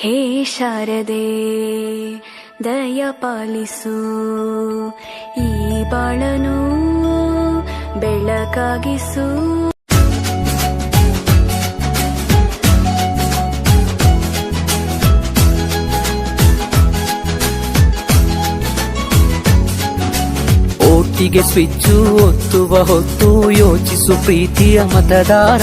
ಹೇ ಶಾರದೆ ದಯ ಪಾಲಿಸು. ಈ ಬಾಳನು ಬೆಳಕಾಗಿಸು. ಒಟ್ಟಿಗೆ ಸ್ವಿಚ್ಚು ಒತ್ತುವ ಹೊತ್ತು ಯೋಚಿಸು ಪ್ರೀತಿಯ ಮತದಾರ.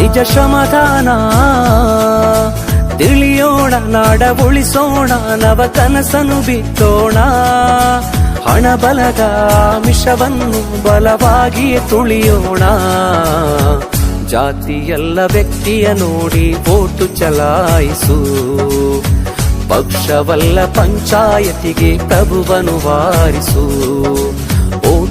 ನಿಜ ಶ್ರಮದಾನ ತಿಳಿಯೋಣ ನಾಡ ಉಳಿಸೋಣ ನವ ಕನಸನು ಬಿತ್ತೋಣ. ಹಣ ಬಲದ ಮಿಷವನ್ನು ಬಲವಾಗಿಯೇ ತುಳಿಯೋಣ. ಜಾತಿಯಲ್ಲ ವ್ಯಕ್ತಿಯ ನೋಡಿ ಓಟು ಚಲಾಯಿಸು. ಪಕ್ಷವಲ್ಲ ಪಂಚಾಯತಿಗೆ ಪ್ರಭುವನು ವಾರಿಸು.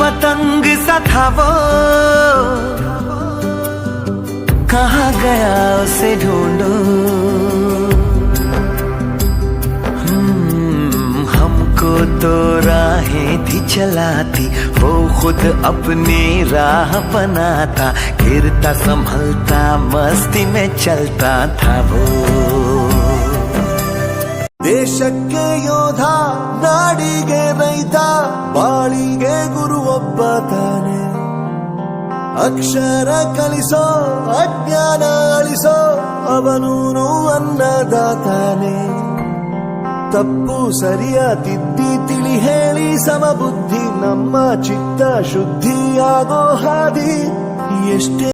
पतंग सा था वो कहाँ गया उसे ढूंढो हम्म, हमको तो राहें थी चलाती वो खुद अपनी राह बनाता गिरता संभलता मस्ती में चलता था वो ದೇಶಕ್ಕೆ ಯೋಧ ನಾಡಿಗೆ ರೈತ ಬಾಳಿಗೆ ಗುರು ಒಬ್ಬ ತಾನೆ ಅಕ್ಷರ ಕಲಿಸೋ, ಅಜ್ಞಾನ ಅಳಿಸೋ ಅವನೂನು ಅನ್ನದಾತಾನೆ ತಪ್ಪು ಸರಿಯ ತಿದ್ದಿ ತಿಳಿ ಹೇಳಿ ಸಮಬುದ್ಧಿ, ನಮ್ಮ ಚಿತ್ತ ಶುದ್ಧಿಯಾಗೋ ಹಾದಿ, ಎಷ್ಟೇ